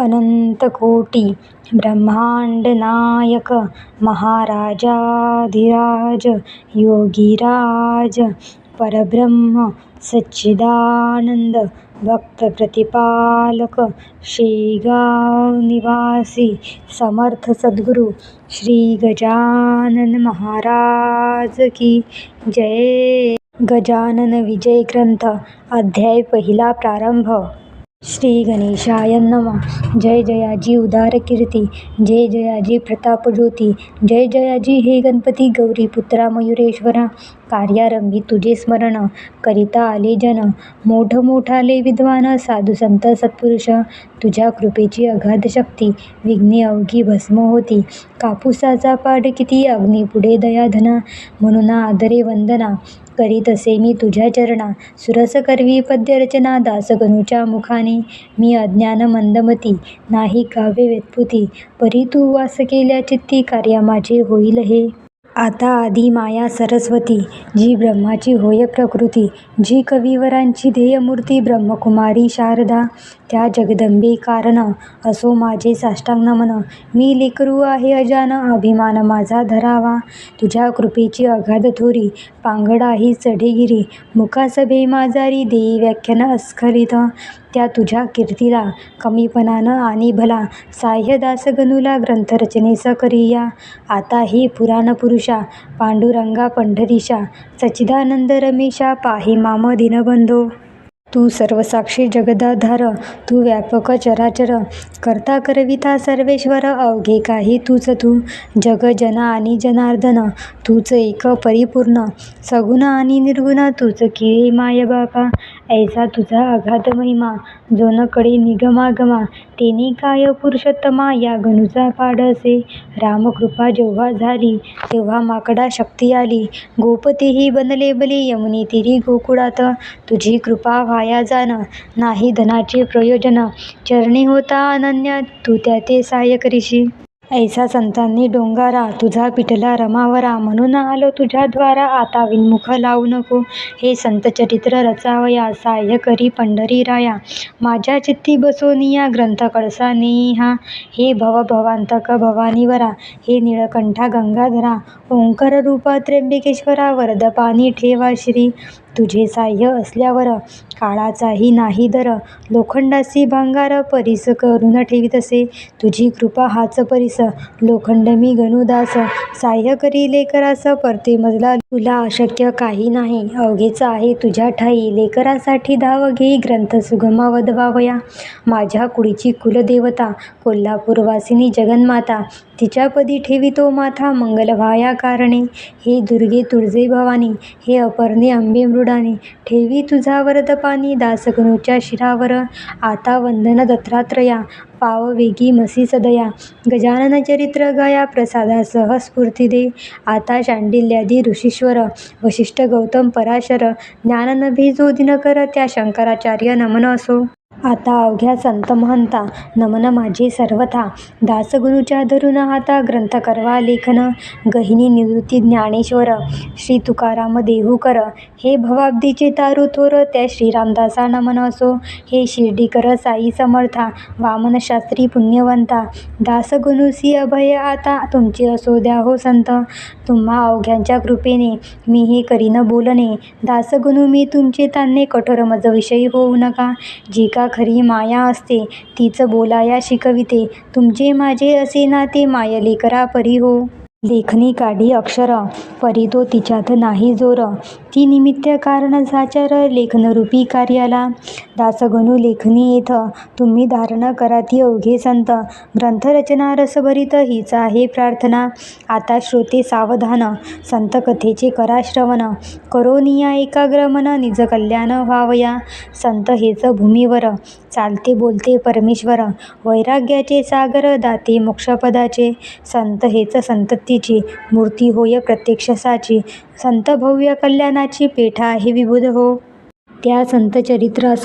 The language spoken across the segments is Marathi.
अनंतकोटी ब्रह्मांडनायक महाराजाधिराज योगीराज परब्रह्म सच्चिदानंद भक्तप्रतिपालक शेगाव निवासी समर्थ सद्गुरू श्री गजानन महाराज की जय। गजानन विजय ग्रंथ अध्याय पहिला प्रारंभ। श्री गणेशाय नमः। जय जयाजी उदार कीर्ती। जय जयाजी प्रतापज्योती जय जयाजी हे गणपती गौरी पुत्रा मयुरेश्वरा। कार्यारंभी तुझे स्मरण करिता आले जन. मोठ मोठाले विद्वान साधू संत सत्पुरुष तुझ्या कृपेची अगाध शक्ती विघ्ने अवघी भस्म होती. कापूसाचा पाठ किती अग्नी पुढे दयाधना म्हणून आदरे वंदना करीत असे मी तुझ्या चरणा. सुरस करवी पद्यरचना दासगणूच्या मुखाने मी अज्ञान मंदमती नाही काव्य व्युत्पत्ती परी तू वास केल्या चित्ती कार्या माझे होईल हे. आता आधी माया सरस्वती जी ब्रह्माची होय प्रकृती जी कविवरांची ध्येयमूर्ती ब्रह्मकुमारी शारदा त्या जगदंबे कारण असो माझे साष्टांग नमन. मी लेकरू आहे अजान अभिमान माझा धरावा. तुझ्या कृपेची अगाध थोरी पांगडाही चढेगिरी. मुखासभे माझारी देई व्याख्यान अस्खलित. त्या तुझ्या कीर्तीला कमीपणानं आणि भला साह्यदासगणुला ग्रंथरचनेस करिया. आता हे पुराणपुरुषा पांडुरंगा पंढरीशा सच्चिदानंद रमेशा पाहि माम दीनबंधो. तू सर्वसाक्षी जगदाधार तू व्यापक चराचर करता करविता सर्वेश्वर अवघे काही तूच तू. जग जन आणि जनार्दन तूच एक परिपूर्ण सगुण आणि निर्गुण तूच किळे माय बापा. ऐसा तुझा अगाध महिमा जोनकडे निगमागमा तेने काय पुरुषोत्तमा या गणूचा पाडसे. रामकृपा जेव्हा झाली तेव्हा माकडा शक्ती आली. गोपतेही बनले बली यमुने तिरी गोकुळात. तुझी कृपा वाया जाण नाही धनाचे प्रयोजन. चरणी होता अनन्य तू त्या ते सहाय्य करीशी. ऐसा संतांनी डोंगारा तुझा पिटला रमावरा म्हणून आलो तुझ्या द्वारा. आता विनमुख लावू नको. हे संत चरित्र रचावया साह्य करी पंढरी राया. माझ्या चित्ती बसोनिया ग्रंथ कळसा नेहा हे भव भवांतक भवानीवरा हे निळकंठा गंगाधरा. ओंकार रूपा त्र्यंबकेश्वरा वरद पाणी ठेवा श्री. तुझे साह्य असल्यावर काळाचाही नाही दर. लोखंडासी भांगार परीस करून ठेवीतसे तुझी कृपा हाच परीस. लोखंड मी गणुदास. साह्य करी लेकरास परते मजला. तुला अशक्य काही नाही. अवघेच आहे तुझ्या ठाई. लेकरासाठी धाव घेई ग्रंथ सुगमा वदवावया माझ्या कुळीची कुलदेवता कोल्हापूरवासिनी जगन्माता. तिच्यापदी ठेवितो माथा मंगल व्हाया कारणे. हे दुर्गे तुळजे भवानी. हे अपर्णे अंबे मृडाने ठेवी तुझा वरद पाणी दासगणूच्या शिरावर. आता वंदन दत्तात्रया पाव वेगी मसी सदया. गजानन चरित्र गाया प्रसादासह स्फूर्ती दे. आता शांडिल्यादी ऋषीश्वर वशिष्ठ गौतम पराशर. ज्ञाननभी जो दिनकर त्या शंकराचार्य नमन असो. आता अवघ्या संत महंता नमन माझे सर्वथा. दासगुरूच्या धरून हाता ग्रंथ करवा लेखन. गहिनी निवृत्ती ज्ञानेश्वर श्री तुकाराम देहूकर हे भवाब्दीचे तारू थोर त्या श्रीरामदासा नमन असो. हे शिर्डीकर साई समर्था वामन शास्त्री पुण्यवंता. दासगुणूसी अभय आता तुमचे असो द्या हो संत. तुम्हा अवघ्यांच्या कृपेने मी हे करीन बोलणे. दासगुणू मी तुमचे तान्हे कठोर मज विषयी होऊ नका. जी का खरी माया असते तीच बोलाया शिकविते. तुमचे माझे असे नाते मायले लेकरा परी हो. लेखणी काढी अक्षर परी तो तिच्यात नाही जोर. ती निमित्त कारण साचार लेखनरूपी कार्याला. दासगणू लेखनी येथ तुम्ही धारणा करा ती अवघे संत. ग्रंथरचना रसभरीत हीच आहे प्रार्थना. आता श्रोते सावधान संत कथेचे करा श्रवण. करोनिया एकाग्र मन निज कल्याण व्हावया. संत हेच भूमीवर चालते बोलते परमेश्वर. वैराग्याचे सागर दाते मोक्षपदाचे. संत हेच संततीची मूर्ती होय प्रत्यक्ष साची संत भव्य कल्याणाची पेठा आहे विबुध हो. त्या संतचरित्रास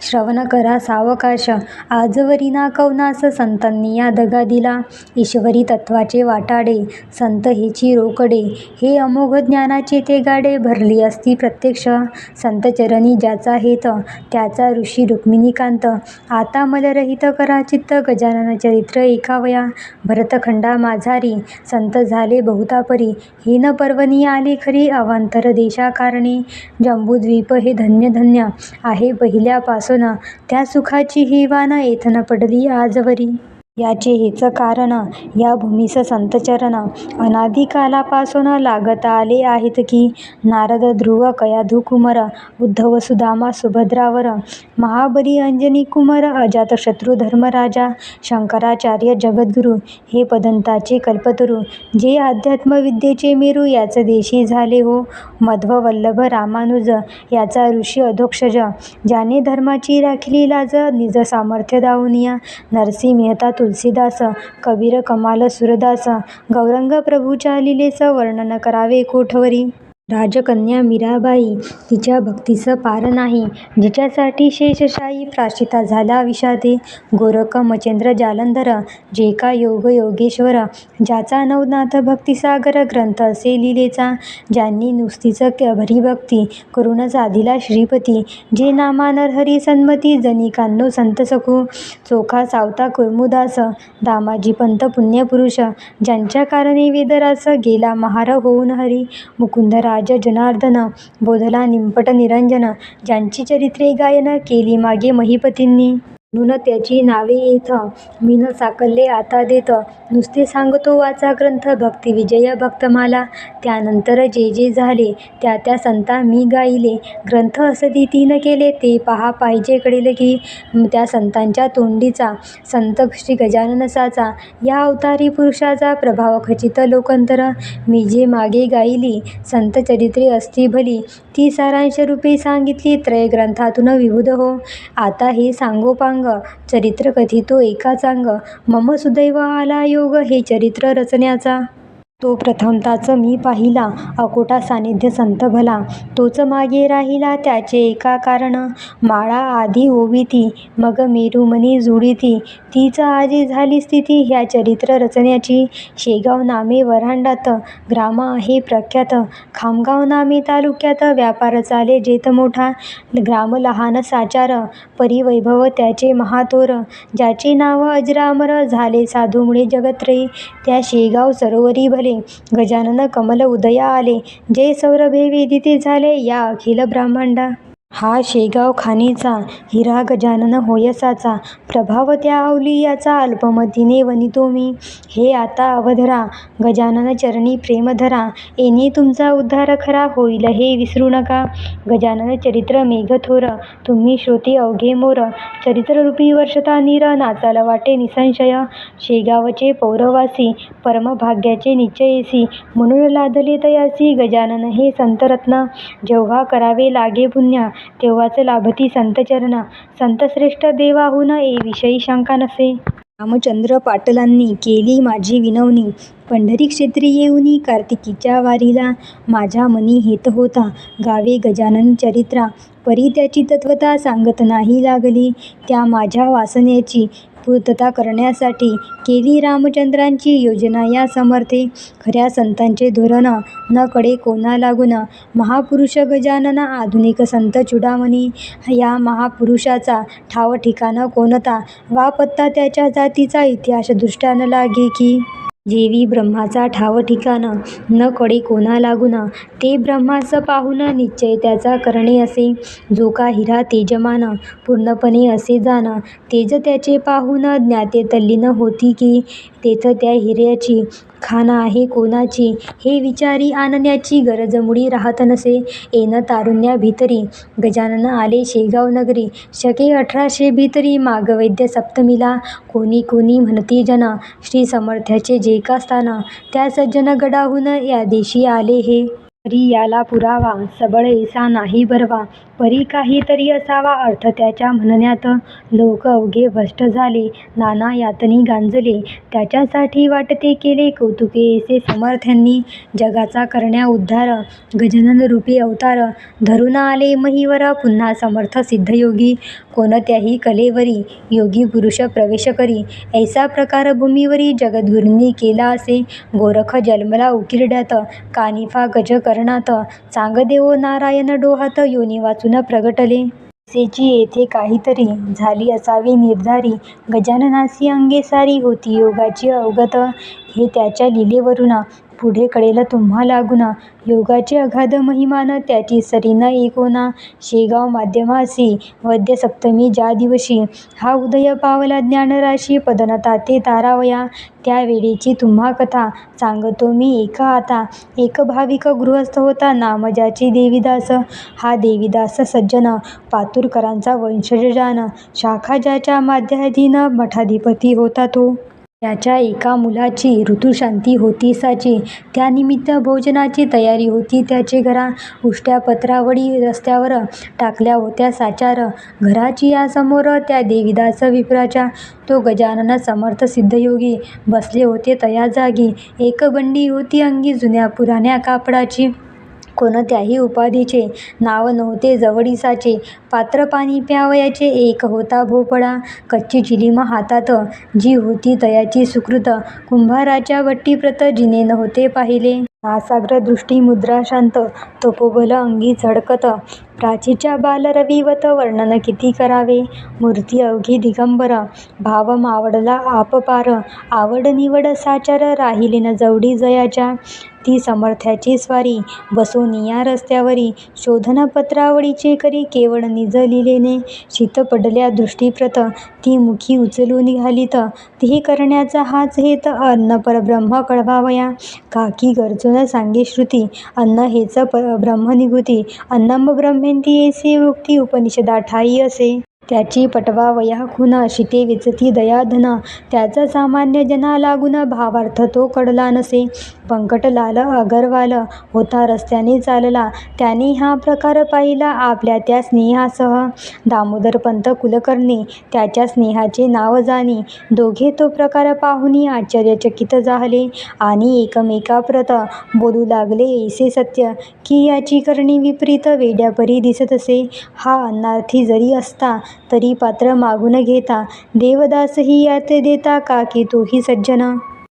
श्रवण करा सावकाश. आजवरी ना कवनास संतांनी या दगा दिला. ईश्वरी तत्वाचे वाटाडे संत हेची रोकडे. हे अमोघ ज्ञानाचे ते गाडे भरली असती प्रत्यक्ष. संतचरणी ज्याचा हेत त्याचा ऋषी रुक्मिणीकांत. आता मलरहित करा चित्त गजानन चरित्र ऐकावया. भरतखंडा माझारी संत झाले बहुतापरी हीन पर्वणी आले खरी अवांतर देशाकारणे. जंबूद्वीप हे धन्य धन्य आहे. पहिल्यापासून त्या सुखाची ही वाना येथन पडली आजवरी. याचे हेच कारण या भूमीस संतचरण अनादिकालापासून लागत आले आहेत की नारद ध्रुव कयाधुकुमर उद्धव सुदामा सुभद्रावर महाबली अंजनी कुमर अजातशत्रू धर्मराजा शंकराचार्य जगद्गुरु हे पदंताचे कल्पतरू जे अध्यात्मविद्येचे मेरू याच देशी झाले हो. मध्व वल्लभ रामानुज याचा ऋषी अधोक्षज ज्याने धर्माची राखली लाज निज सामर्थ्य दावनिया नरसी मेहता तुलसीदास कबीर कमाल सुरदास गौरंग प्रभूच्या लीलेचं वर्णन करावे कोठवरी. राजकन्या मीराबाई तिच्या भक्तीचं पार नाही जिच्यासाठी शेषशायी प्राशिता झाला विषादे गोरख मचेंद्र जालंधर जे का योग योगेश्वर ज्याचा नवनाथ भक्तिसागर ग्रंथ असे लिहिलेचा. ज्यांनी नुसतीच भक्ती करून साधिला श्रीपती जे नामानर हरी सन्मती जनिकांनो संत सखू चोखा सावता कुर्मुदास दामाजी पंत पुण्यपुरुष ज्यांच्या कारणे वेदरास गेला महार होऊन हरी मुकुंद राज जनार्दन बोधला निंपट निरंजन ज्यांची चरित्रे गायन केली मागे महिपतींनी. म्हणून त्याची नावे येथ मीन साकल्ले आता देत. नुसते सांगतो वाचा ग्रंथ भक्तिविजय भक्तमाला. त्यानंतर जे जे झाले त्या त्या संता मी गायले ग्रंथ असदी तीन केले ते पहा पाहिजे कळेल की त्या संतांच्या तोंडीचा संत श्री गजाननसाचा या अवतारी पुरुषाचा प्रभाव खचित लोकांतर. मी जे मागे गायली संत चरित्रे असती भली ती सारांश रूपे सांगितली त्रय ग्रंथातून विभुध हो. आता हे सांगोपांग चरित्र कथितो एका चांग मम सुदैव आला योग हे चरित्र रचण्याचा. तो प्रथमताच मी पाहिला. अकोटा सानिध्य संत भला. तोच मागे राहिला त्याचे एका कारण. माळा आधी ओविती मग मेरुमनी जुळीती तीच आजी झाली स्थिती ह्या चरित्र रचण्याची. शेगाव नामे वरांडात ग्राम आहे प्रख्यात. खामगाव नामे तालुक्यात व्यापार चाले जेत मोठा. ग्राम लहान साचार परिवैभव त्याचे महातोर. ज्याचे नाव अजरामर झाले साधूमुळे जगत्रयी त्या शेगाव सरोवरी भले गजानन कमल उदया आले जे सौरभे वेदिते झाले. या अखिल ब्रह्मांडा हा शेगाव खाणीचा हिरा गजानन होयसाचा प्रभाव त्या अवलियाचा अल्पमतीने वनितो मी. हे आता अवधरा गजानन चरणी प्रेम धरा. येणे तुमचा उद्धार खरा होईल हे विसरू नका. गजानन चरित्र मेघथोर तुम्ही श्रोते अवघे मोर. चरित्ररूपी वर्षता नीर नाचाल वाटे निसंशय. शेगावचे पौरवासी परमभाग्याचे निश्चयसी. म्हणून लादले तयासी गजानन हे संतरत्न. जेव्हा करावे लागे पुण्य तेव्हाच लाभती संतचरणा. संतश्रेष्ठ देवाहून ए विषयी शंका नसे. रामचंद्र पाटलांनी केली माझी विनवणी. पंढरी क्षेत्री येऊनी कार्तिकीच्या वारीला माझ्या मनी हेत होता. गावे गजानन चरित्रा. परी त्याची तत्वता सांगत नाही लागली. त्या माझ्या वासनेची पूर्तता करण्यासाठी केली रामचंद्रांची योजना या समर्थे खऱ्या संतांचे धोरण न कडे कोणा लागून महापुरुष गजानन आधुनिक संत चुडामणी या महापुरुषाचा ठाव ठिकाण कोणता? वा पत्ता त्याच्या जातीचा इतिहास दृष्टान लागे की? जेवी ब्रह्माचा ठाव ठिकाण न कडे कोणा लागून ते ब्रह्माचं पाहून निश्चय त्याचा करणे असे. जो का हिरा तेजमान पूर्णपणे असे जाण तेज त्याचे पाहून ज्ञाते तल्लीन होती की तेथ त्या हिऱ्याची खाना आहे कोणाची? हे विचारी आणण्याची गरज मुळी राहत नसे. एन तारुण्या भितरी. गजानन आले शेगाव नगरी. शके अठराशे भितरी माग वैद्य सप्तमीला. कोणी कोणी म्हणती जन श्री समर्थ्याचे जे का स्थान? त्या सज्जन गडाहून या देशी आले हे. तरी याला पुरावा सबळेसा नाही बरवा. परी काहीतरी असावा अर्थ त्याच्या म्हणण्यात. लोक अवघे भ्रष्ट झाले नाना यातनी गांजले. त्याच्यासाठी वाटते केले कौतुके ऐसे समर्थांनी जगाचा करण्या उद्धार गजाननरूपी अवतार. धरून आले महिवर पुन्हा समर्थ सिद्धयोगी कोणत्याही कलेवरी योगी पुरुष प्रवेश करी. ऐसा प्रकार भूमीवरी जगद्गुरूंनी केला असे. गोरख जन्मला उकिरड्यात. कानिफा गज चरणात चांगदेव नारायण डोहात योनी वाचून प्रगटले. सेची येथे काहीतरी झाली असावी निर्धारी. गजाननासी अंगे सारी होती योगाची अवगत. हे त्याच्या लीलेवरून पुढे कळेल तुम्हा लागुना. योगाचे अगाध महिमान त्याची सरीन एकोना. शेगाव माध्यमासी वद्य सप्तमी ज्या दिवशी हा उदय पावला ज्ञानराशी पदनता ते तारावया त्या वेळेची तुम्हा कथा सांगतो मी एका आता. एक भाविक गृहस्थ होता नाम देवीदास. हा देवीदास सज्जन पातुरकरांचा वंशजजान शाखा ज्याच्या माध्याधीन मठाधिपती होता तो. त्याच्या एका मुलाची ऋतुशांती होती साची. त्यानिमित्त भोजनाची तयारी होती. त्याचे घरा उष्ट्या पत्रावळी रस्त्यावर टाकल्या होत्या साचार घराची या समोर त्या देवीदास विप्राच्या तो गजानन समर्थ सिद्धयोगी बसले होते तया जागी. एक बंडी होती अंगी जुन्या पुराण्या कापडाची. कोणत्याही उपाधीचे नाव नव्हते जवळीसाचे. पात्र पाणी प्यावयाचे एक होता भोपळा. कच्ची चिलीम हातात. जी होती तयाची सुकृत. कुंभाराच्या वट्टीप्रत जिने नव्हते पाहिले. नासाग्र दृष्टी मुद्रा शांत. तपोबल अंगी झळकत. प्राचीच्या बालरविवत वर्णन किती करावे? मूर्ती अवघी दिगंबर. भाव मावडला आपपार आवड निवड साचार राहिली न जवडी जयाच्या. ती समर्थ्याची स्वारी. बसोनिया रस्त्यावरी शोधनपत्रावळीचे करी केवळ निज लिलेने शीत पडल्या दृष्टीप्रत ती मुखी उचलून निघालीत ती करण्याचा हाच हेत अन्न परब्रह्म कळवावया. काकी गरजून सांगे श्रुती अन्न हेच ब्रह्म निघुती अन्नम ब्रह्मेंती येसे उक्ती उपनिषदा ठाई असे. त्याची पटवावया खुना शिते वेचती दयाधना त्याचा सामान्य जना लागून भावार्थ तो कडला नसे. पंकटलाल अगरवाल होता रस्त्याने चालला. त्याने हा प्रकार पाहिला आपल्या त्या स्नेहासह. दामोदरपंत कुलकर्णी त्याच्या स्नेहाचे नाव जाणी. दोघे तो प्रकार पाहुनी आश्चर्यचकित झाले आणि एकमेकाप्रत बोलू लागले ऐसे सत्य. की याची करणी विपरीत वेड्यापरी दिसत असे. हा अन्नार्थी जरी असता तरी पात्र मागून घेता. देवदासही यात देता का की तोही सज्जन?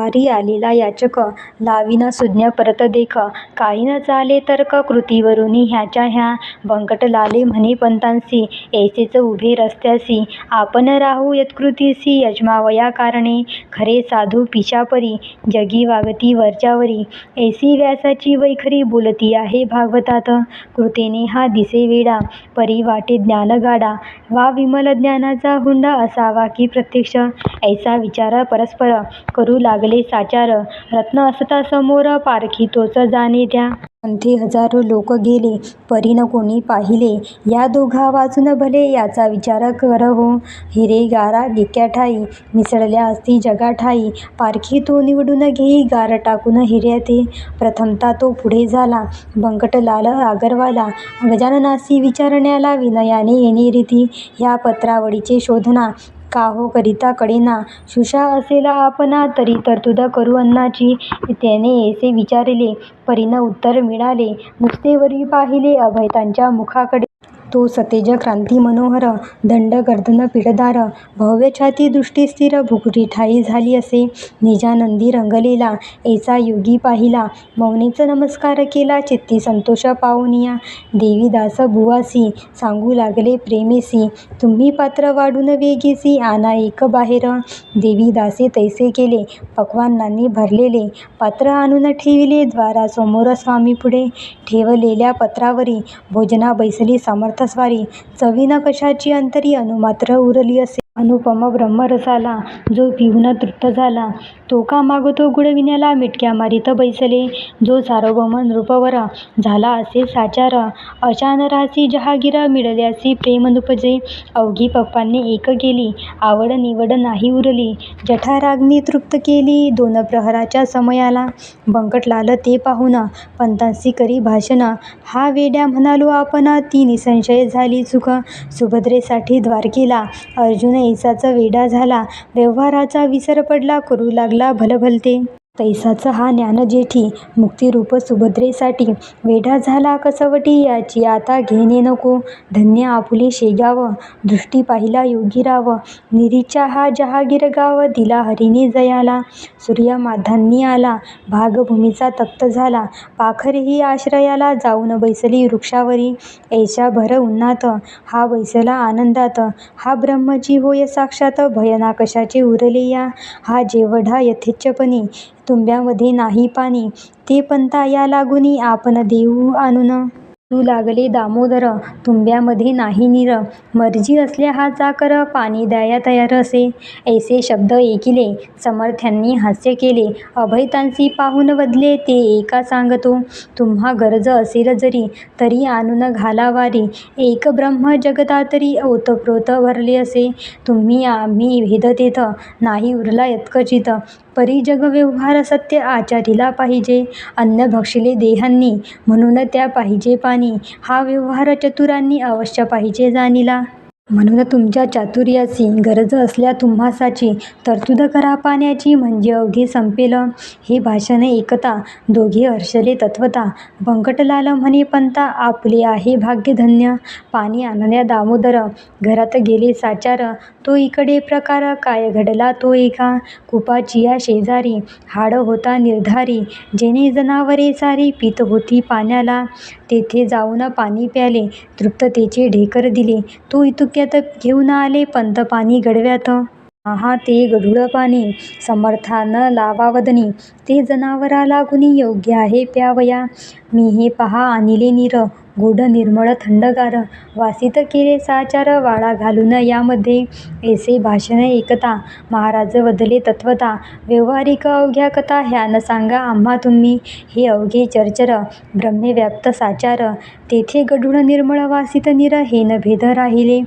वारी आलेला याचक. लाविना सुज्ञ परत देख. काही न चाले तर्क कृतीवरुनी ह्याच्या ह्या बंकटलाले म्हणे पंतांसी ऐसेच उभे रस्त्यासी. आपण राहू यत्कृतीसी. यजमावया कारणे. खरे साधू पिशापरी. जगी वागती वरच्यावरी. ऐसी व्यासाची वैखरी बोलती आहे भागवतात. कृतीने हा दिसे वेडा परी वाटे ज्ञानगाडा. वा विमल ज्ञानाचा हुंडा असावा की प्रत्यक्ष. ऐसा विचार परस्पर. करू लागले साचार रत्न असता समोर पारखी तोच जाणे त्या पंथी हजारो लोक गेले परी न कोणी पाहिले. या दोघा वाचून भले याचा विचार कर हो. हिरे गारा गिक्या ठाई मिसळल्या असती जगा ठाई. पारखी तो निवडून घेई गार टाकून हिर्याते प्रथमता तो पुढे झाला बंकटलाल आगरवाला. गजाननासी विचारण्याला विनयाने येणे रीती. ह्या पत्रावळीचे शोधना काहो करिता कळेना. शुषा असेल आपणा तरी तरतुद करू अन्नाची. त्याने ऐसे विचारले परीनं उत्तर मिळाले. नुसते वरी पाहिले अभयतांच्या मुखाकडे. तो सतेज क्रांती मनोहर दंड गर्दन पिठदार भव्य छाती दृष्टी स्थिर भुकटी ठाई झाली असे. निजानंदी रंगलेला ऐसा योगी पाहिला. मौनेच नमस्कार केला चित्ती संतोष पावनिया. देवीदास बुवासी सांगू लागले प्रेमेसी. तुम्ही पात्र वाढून वेगेसी आना एक बाहेर. देवीदासे तैसे केले पक्वान्नांनी भरलेले. पात्र आणून ठेविले द्वारासमोर स्वामीपुढे ठेवलेल्या पत्रावरी भोजना बैसली समर्थ स्वारी चवीना कशाची अंतरी अनुमात्र उरली असे. अनुपम ब्रह्मरसाला जो पिऊन तृप्त झाला. तो का मागतो गुडविण्याला मिटक्या मारीत बैसले. जो सार्वभौम रूपवर झाला असे साचार. अचानरासी जहागीर मिळल्यासी प्रेम नुपजे अवघी पप्पांनी एक केली. आवड निवड नाही उरली. जठाराग्नी तृप्त केली. दोन प्रहराच्या समयाला बंकटलाल ते पाहून पंतांसी करी भाषण. हा वेड्या म्हणालो आपण. ती निसंशय झाली चूक सुभद्रेसाठी द्वारकेला अर्जुन ऐसाच वेडा झाला व्यवहाराचा विसर पडला करू लागला भलभलते. तैसाचा हा ज्ञानजेठी मुक्तिरूप सुभद्रेसाठी वेडा झाला कसवटी याची आता घेणे नको. धन्य आपुले शेगाव दृष्टी पाहिला योगीराव निरीचा हा जहागीर गाव दिला हरीने जयाला. सूर्यमाधांनी आला भागभूमीचा तप्त झाला. पाखरही आश्रयाला जाऊन बैसली वृक्षावरी. ऐशा भर उन्हात हा बैसला आनंदात. हा ब्रह्मजी होय साक्षात भय ना कशाचे उरले या. हा जेवढा यथेच्छपणी तुंब्यामध्ये नाही पाणी. ते पंता या लागुनी आपण देऊ आणून. तू लागले दामोदर तुंब्यामध्ये नाही नीर. मर्जी असल्या हा चाकर पाणी द्याया तयार असे. ऐसे शब्द ऐकिले समर्थ्यांनी हास्य केले. अभयतांसी पाहून बदले ते एका सांगतो तुम्हा गरज असेल जरी तरी आणून घाला वारी एक ब्रह्म जगतातरी ओतप्रोत भरले असे. तुम्ही आम्ही भेद तेथ नाही उरला यत्कचित परी जगव्यवहार सत्य आचारीला पाहिजे. अन्न भक्षिले देहांनी म्हणून त्या पाहिजे पाणी. हा व्यवहार चतुरांनी अवश्य पाहिजे जाणीला. म्हणून तुमच्या चातुर्यासी गरज असल्या तुम्हासाची तरतूद करा पाण्याची म्हणजे अवघे संपेल. हे भाषण ऐकता दोघे हर्षले तत्वता. बंकटलाल म्हणे पंता आपले आहे भाग्य धन्य पाणी आणण्या दामोदर. घरात गेले साचार. तो इकडे प्रकार काय घडला तो एका कुपाची या शेजारी. हाड होता निर्धारी. जेणे जनावरे सारी पीत होती पाण्याला. तेथे जाऊन पाणी प्याले. तृप्ततेचे ढेकर दिले. तो इतुक्यात घेऊन आले पंत पाणी गडव्यात आहा ते गढूळ पाणी. समर्थान लावावदनी ते जनावरा लागुनी योग्य आहे प्यावया. मी हे पहा आणिले नीर. गुढ निर्मळ थंडगार वासित किरे साचार वाळा घालून यामध्ये ऐसे भाषण ऐकता. महाराज वदले तत्वता व्यवहारिक अवघ्या कथा ह्यान सांगा आम्हा तुम्ही हे अवघे चरचर ब्रह्मव्याप्त साचार तेथे गढूळ निर्मळ वासित निर हे न भेद राहिले.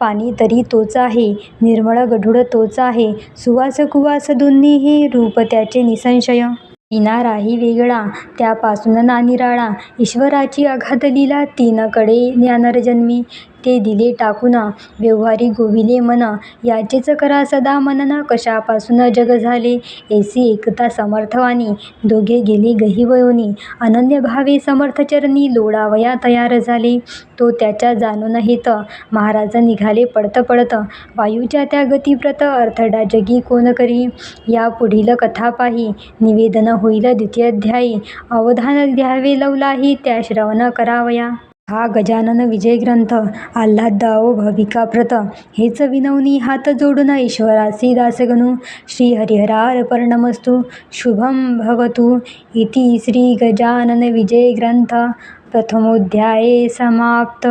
पाणी तरी तोच आहे निर्मळ गढूळ तोच आहे सुवास कुवास दोन्हीही रूप त्याचे निसंशय. किनाराही वेगळा त्यापासून ना निराळा ईश्वराची अगाध लीला तीनकडे ज्ञानरजन्मी. ते दिले टाकून व्यवहारी गोविले मन याचेच करा सदा मनन कशापासून जग झाले? ऐसी एकता समर्थवानी दोघे गेले गहिवयोनी अनन्य भावे समर्थचरणी लोळावया तयार झाले. तो त्याच्या जाणून हेत महाराज निघाले पडत पडत वायूच्या त्या गतिव्रत अर्थडा जगी कोण करी? या पुढील कथा पाही निवेदन होईल द्वितीयाध्यायी अवधान द्यावे लवलाही त्या श्रवण करावया. हा गजानन विजय ग्रंथ आल्हाददाओ भविकाप्रत हेच विनवनी हात जोडून ईश्वरासी दासगणू श्री हरिहरार्पणमस्तु शुभम भवतु. इति श्री गजानन विजय ग्रंथ प्रथमोध्याये समाप्त.